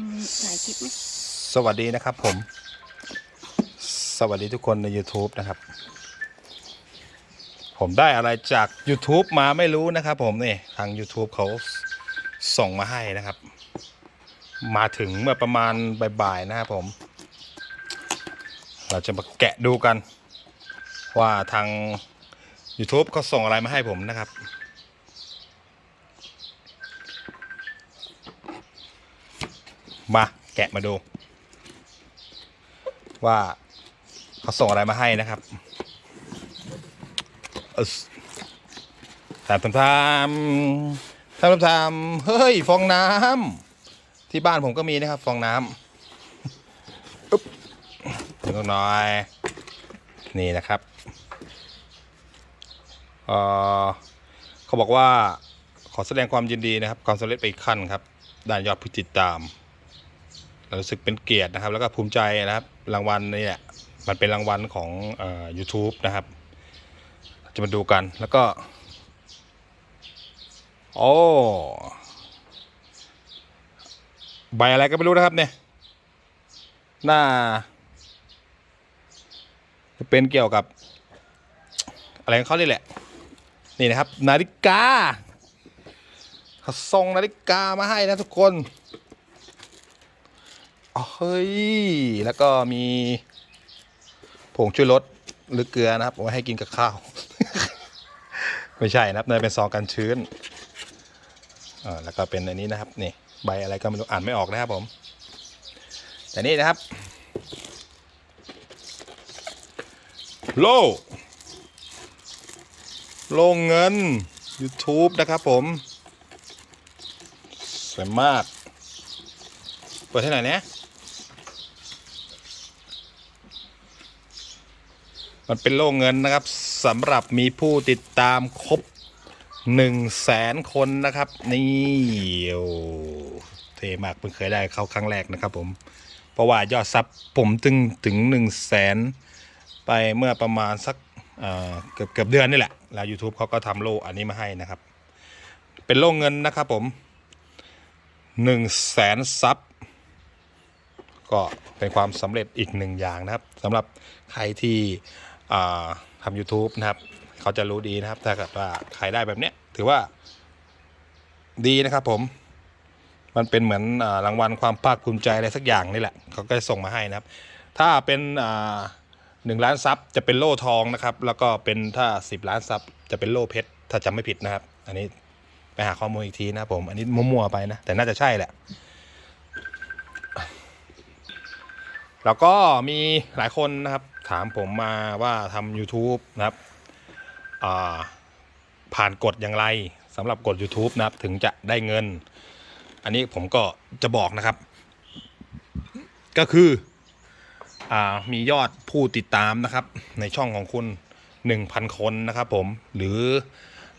ถ่ายคลิปไหมสวัสดีนะครับผม สวัสดีทุกคนใน YouTube นะครับ ผมได้อะไรจาก YouTube มาไม่รู้นะครับ ผมนี่ทาง YouTube เขาส่งมาให้นะครับ มาถึงเมื่อประมาณบ่ายๆนะครับผม เราจะมาแกะดูกัน ว่าทาง YouTube เขาส่งอะไรมาให้ผมนะครับ มาแกะมาดู ว่าเขาส่งอะไรมาให้นะครับสตามตามตามตามตามตามเฮ้ยฟองน้ำที่บ้านผมก็มีนะครับฟองน้ำอึ๊บถึงตรงน่อย นี่นะครับเออเขาบอกว่าขอแสดงความยินดีนะครับ ความสำเร็จไปอีกขั้นครับ ด้านยอดผู้ติดตาม รู้สึกเป็นเกียรตินะครับ แล้วก็ภูมิใจนะครับ รางวัลนี่แหละมันเป็นรางวัลของเอ่อ YouTube นะครับ จะมาดูกันแล้วก็โอ้ใบอะไรก็ไม่รู้นะครับเนี่ยหน้าจะเป็นเกี่ยวกับ อะไรของเขานี่แหละ นี่นะครับ นาฬิกาเขาส่งนาฬิกามาให้นะทุกคน เฮ้ย แล้วก็มีผงช่วยรสหรือเกลือนะครับเอาไว้ให้กินกับข้าว ไม่ใช่นะครับเนยเป็นซองกันชื้นอ่าแล้วก็เป็นอันนี้นะครับนี่ใบอะไรก็ไม่รู้อ่านไม่ออกนะครับผม แต่นี่นะครับ โลโลงเงิน YouTube นะครับผมสวยมาก เปิดให้หน่อยนะ มันเป็นโล่เงินนะครับสำหรับมีผู้ติดตามครบ1นึ่งแสนคนนะครับ นี่โอ้เทมากเพิ่งเคยได้เข้าครั้งแรกนะครับผม เพราะว่ายอดซับผมถึงถึง1นึ่งแสนไปเมื่อประมาณสักเกือบเกือบเดือนนี่แหละ แล้ว YouTube เขาก็ทำโล่อันนี้มาให้นะครับ เป็นโล่เงินนะครับผมหนึ่งแสนซับก็เป็นความสำเร็จอีกหนึ่งอย่างนะครับสำหรับใครที่ ทำ YouTube นะครับ เขาจะรู้ดีนะครับ ถ้าเกิดว่าใครได้แบบเนี้ย ถือว่า ดีนะครับผม มันเป็นเหมือนอรางวัลความภาคภูมิใจอะไรสักอย่างนี่แหละ เขาก็จะส่งมาให้นะครับ ถ้าเป็นหนึ่งล้านซับจะเป็นโล่ทองนะครับ แล้วก็เป็นถ้าสิบล้านซับจะเป็นโล่เพชร ถ้าจำไม่ผิดนะครับ อันนี้ไปหาข้อมูลอีกทีนะผม อันนี้มั่วๆไปนะ แต่น่าจะใช่แหละ แล้วก็มีหลายคนนะครับ ถามผมมาว่าทำ YouTube นะครับอ่าผ่านกฎอย่างไรสำหรับกฎ YouTube นะครับถึงจะได้เงิน อันนี้ผมก็จะบอกนะครับ ก็คืออ่ามียอดผู้ติดตามนะครับ ในช่องของคุณ 1,000 คนนะครับผมหรือ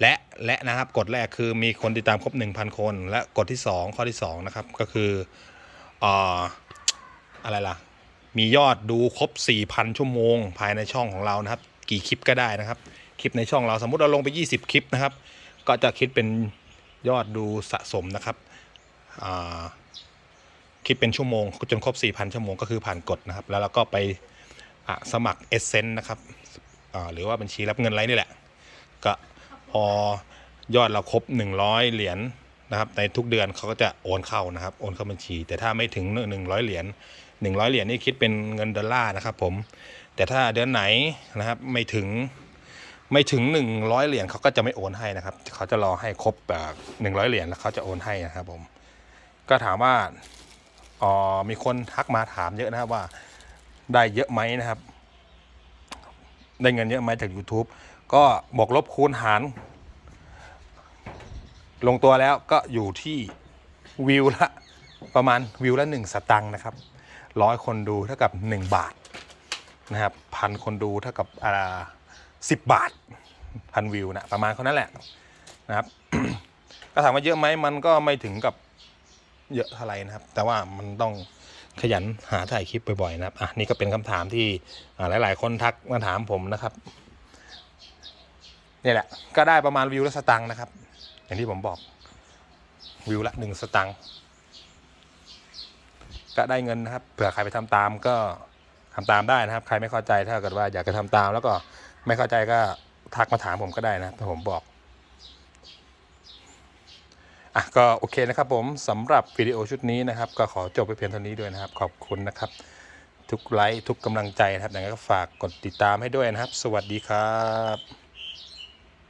และและนะครับกฎแรกคือมีคนติดตามครบ 1,000 คน และกฎที่ 2 ข้อที่2นะครับก็คืออ่าอะไรล่ะ มียอดดูครบ 4,000 ชั่วโมง ภายในช่องของเรานะครับ กี่คลิปก็ได้นะครับ คลิปในช่องเราสมมุติเราลงไป 20 คลิปนะครับ ก็จะคิดเป็นยอดดูสะสมนะครับคิดเป็นชั่วโมงจนครบ 4,000 ชั่วโมงก็คือผ่านกฎนะครับ แล้วเราก็ไปสมัครเอเซนต์นะครับหรือว่าบัญชีรับเงินไรนี่แหละ ก็พอยอดเราครบ 100 เหรียญนะครับในทุกเดือนเขาก็จะโอนเข้านะครับ โอนเข้าบัญชี แต่ถ้าไม่ถึง 100 เหรียญ 100 เหรียญนี่คิดเป็นเงินดอลลาร์นะครับผมแต่ถ้าเดือนไหนนะครับไม่ถึงไม่ถึง 100 เหรียญเขาก็จะไม่โอนให้นะครับ เขาจะรอให้ครบแบบ100เหรียญแล้วเขาจะโอนให้นะครับผมก็ถามว่าอ๋อมีคนทักมาถามเยอะนะครับว่าได้เยอะไหมนะครับ ได้เงินเยอะไหมจาก YouTube ก็บอกลบคูณหาร ลงตัวแล้วก็อยู่ที่วิวละประมาณวิวละหนึ่งสตังค์นะครับ ร้อยคนดูเท่ากับหนึ่งบาทนะครับพันคนดูเท่ากับอ่าสิบบาทพันวิวนะประมาณเขานั้นแหละนะครับ ก็ถามว่าเยอะไหมมันก็ไม่ถึงกับเยอะเท่าไหร่นะครับ แต่ว่ามันต้องขยันหาถ่ายคลิปบ่อยๆนะครับอะนี่ก็เป็นคำถามที่หลาย ๆ คนทักมาถามผมนะครับนี่แหละ ก็ได้ประมาณวิวละสตังค์นะครับ อย่างที่ผมบอกวิวละหนึ่งสตังค์ ก็ได้เงินนะครับ เผื่อใครไปทำตามก็ทำตามได้นะครับ ใครไม่เข้าใจถ้าเกิดว่าอยากจะทำตาม แล้วก็ไม่เข้าใจก็ทักมาถามผมก็ได้นะครับถ้าผมบอกอะก็โอเคนะครับผมสำหรับวิดีโอชุดนี้นะครับ ก็ขอจบไปเพียงเท่านี้ด้วยนะครับ ขอบคุณนะครับ ทุกไลค์ทุกกำลังใจนะครับดังนั้นก็ฝากกดติดตามให้ด้วยนะครับ สวัสดีครับ